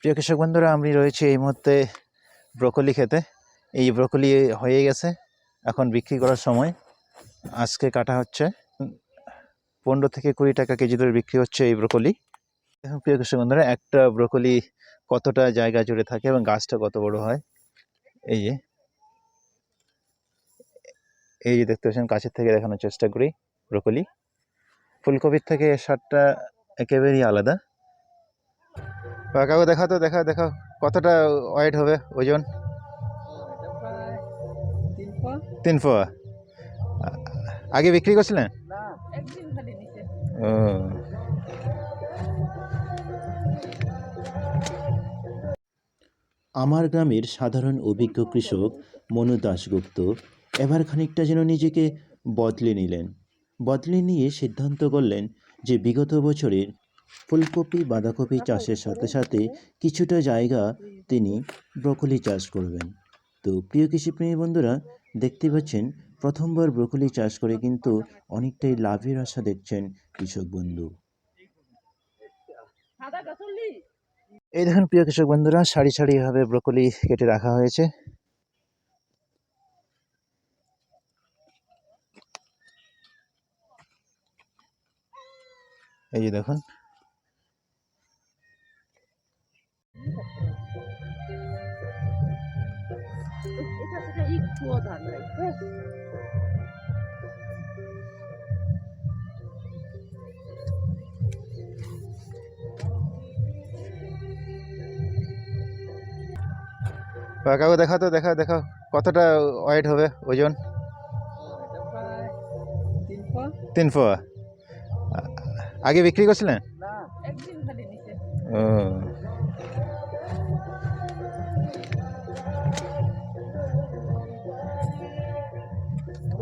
প্রিয় কৃষক বন্ধুরা, আমি রয়েছি এই মুহূর্তে ব্রকলি খেতে। এই ব্রকলি হয়ে গেছে, এখন বিক্রি করার সময়। আজকে কাটা হচ্ছে, পনেরো থেকে কুড়ি টাকা কেজি দরে বিক্রি হচ্ছে এই ব্রকলি। প্রিয় কৃষক বন্ধুরা, একটা ব্রকলি কতটা জায়গা জুড়ে থাকে এবং গাছটা কত বড় হয়। এই যে এই যে দেখতে পাচ্ছেন, কাছের থেকে দেখানোর চেষ্টা করি ব্রকলি। ফুলকপির থেকে স্বাদটা একেবারেই আলাদা। কাকু, দেখাও তো, দেখাও দেখাও। কতটা ওয়েট হবে ওজন? তিন আগে বিক্রি করছিলেন? ও। আমার গ্রামের সাধারণ অভিজ্ঞ কৃষক মনু দাশগুপ্ত এবার খানিকটা যেন নিজেকে বদলে নিলেন। বদলে নিয়ে সিদ্ধান্ত করলেন যে বিগত বছরের ফুলকপি বাঁধাকপি চাষের সাথে সাথে কিছুটা জায়গা তিনি ব্রকলি চাষ করবেন। তো প্রিয় কৃষিপ্রেমী বন্ধুরা দেখতে পাচ্ছেন প্রথমবার ব্রকলি চাষ করে কিন্তু অনেকটাই লাভের আশা দেখছেন কৃষক বন্ধু। এই দেখুন প্রিয় কৃষক বন্ধুরা সারি সারিভাবে ব্রকলি কেটে রাখা হয়েছে। এই যে দেখুন এটা থেকে একটুও ধান নাই। বা কাকু দেখাও তো দেখাও দেখাও। কতটা ওয়েট হবে ওজন? তিন আ- আগে বিক্রি করছিলেন? ও।